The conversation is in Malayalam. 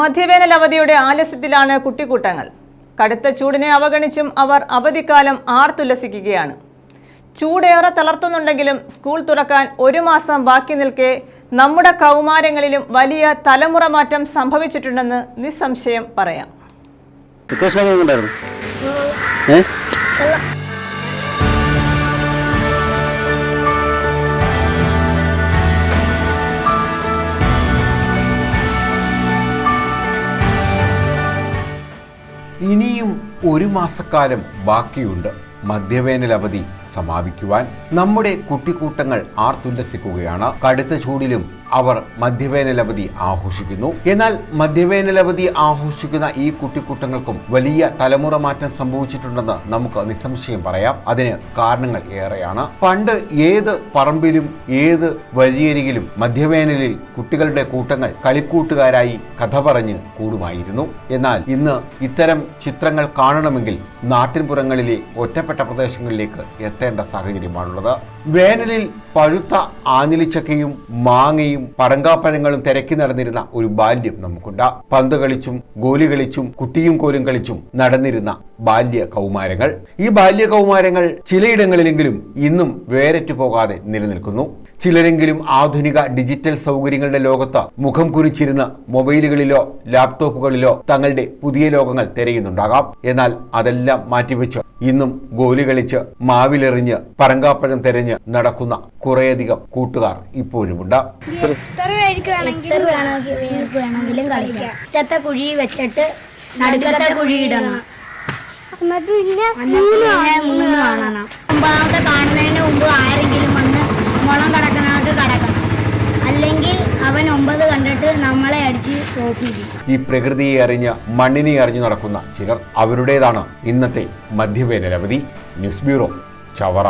മധ്യവേനൽ അവധിയുടെ ആലസ്യത്തിലാണ് കുട്ടിക്കൂട്ടങ്ങൾ. കടുത്ത ചൂടിനെ അവഗണിച്ചും അവർ അവധിക്കാലം ആർത്തുല്ലസിക്കുകയാണ്. ചൂടേറെ തളർത്തുന്നുണ്ടെങ്കിലും സ്കൂൾ തുറക്കാൻ ഒരു മാസം ബാക്കി നിൽക്കെ നമ്മുടെ കൗമാരങ്ങളിലും വലിയ തലമുറ മാറ്റം സംഭവിച്ചിട്ടുണ്ടെന്ന് നിസ്സംശയം പറയാം. ഇനിയും ഒരു മാസക്കാലം ബാക്കിയുണ്ട്. മധ്യവേനൽ അവധി സമാപിക്കുവാൻ നമ്മുടെ കുട്ടിക്കൂട്ടങ്ങൾ ആർത്തുല്ലസിക്കുകയാണ്. കടുത്ത ചൂടിലും അവർ മദ്യവേനലവധി ആഘോഷിക്കുന്നു. എന്നാൽ മദ്യവേനലവധി ആഘോഷിക്കുന്ന ഈ കുട്ടിക്കൂട്ടങ്ങൾക്കും വലിയ തലമുറ മാറ്റം സംഭവിച്ചിട്ടുണ്ടെന്ന് നമുക്ക് നിസ്സംശയം പറയാം. അതിന് കാരണങ്ങൾ ഏറെയാണ്. പണ്ട് ഏത് പറമ്പിലും ഏത് വഴിയരികിലും മധ്യവേനലിൽ കുട്ടികളുടെ കൂട്ടങ്ങൾ കളിക്കൂട്ടുകാരായി കഥ പറഞ്ഞ് കൂടുമായിരുന്നു. എന്നാൽ ഇന്ന് ഇത്തരം ചിത്രങ്ങൾ കാണണമെങ്കിൽ നാട്ടിൻപുറങ്ങളിലെ ഒറ്റപ്പെട്ട പ്രദേശങ്ങളിലേക്ക് എത്തേണ്ട സാഹചര്യമാണുള്ളത്. വേനലിൽ പഴുത്ത ആഞ്ഞിലിച്ചക്കയും മാങ്ങയും പടങ്കാപ്പഴങ്ങളും തിരക്കി നടന്നിരുന്ന ഒരു ബാല്യം നമുക്കുണ്ട്. പന്ത് കളിച്ചും ഗോലി കളിച്ചും കുട്ടിയും കോലും കളിച്ചും നടന്നിരുന്ന ബാല്യ കൗമാരങ്ങൾ. ഈ ബാല്യ കൗമാരങ്ങൾ ചിലയിടങ്ങളിലെങ്കിലും ഇന്നും വേരറ്റു പോകാതെ നിലനിൽക്കുന്നു. ചിലരെങ്കിലും ആധുനിക ഡിജിറ്റൽ സൗകര്യങ്ങളുടെ ലോകത്ത് മുഖം കുറിച്ചിരുന്ന് മൊബൈലുകളിലോ ലാപ്ടോപ്പുകളിലോ തങ്ങളുടെ പുതിയ ലോകങ്ങൾ തിരയുന്നുണ്ടാകാം. എന്നാൽ അതെല്ലാം മാറ്റിവെച്ച് ഇന്നും ഗോലി കളിച്ച് മാവിലെറിഞ്ഞ് പറങ്കാപ്പഴം തെരഞ്ഞ് നടക്കുന്ന കുറേയധികം കൂട്ടുകാർ ഇപ്പോഴുമുണ്ട്. കുഴി വെച്ചിട്ട് നടുക്കത്തെ കുഴി ഇടണം. മൂന്ന് കാണണം. ഒമ്പതാമത്തെ കാണുന്നതിന് മുമ്പ് ആരെങ്കിലും വന്ന് മുളം കടക്കണം. അല്ലെങ്കിൽ അവൻ ഒമ്പത് കണ്ടിട്ട് നമ്മളെ അടിച്ച് തോപ്പിക്കും ഈ പ്രകൃതിയെ അറിഞ്ഞ് മണ്ണിനെ അറിഞ്ഞു നടക്കുന്ന ചിലർ അവരുടേതാണ്. ഇന്നത്തെ മധ്യവേനൽ അവധി ന്യൂസ് ബ്യൂറോ ചവറ.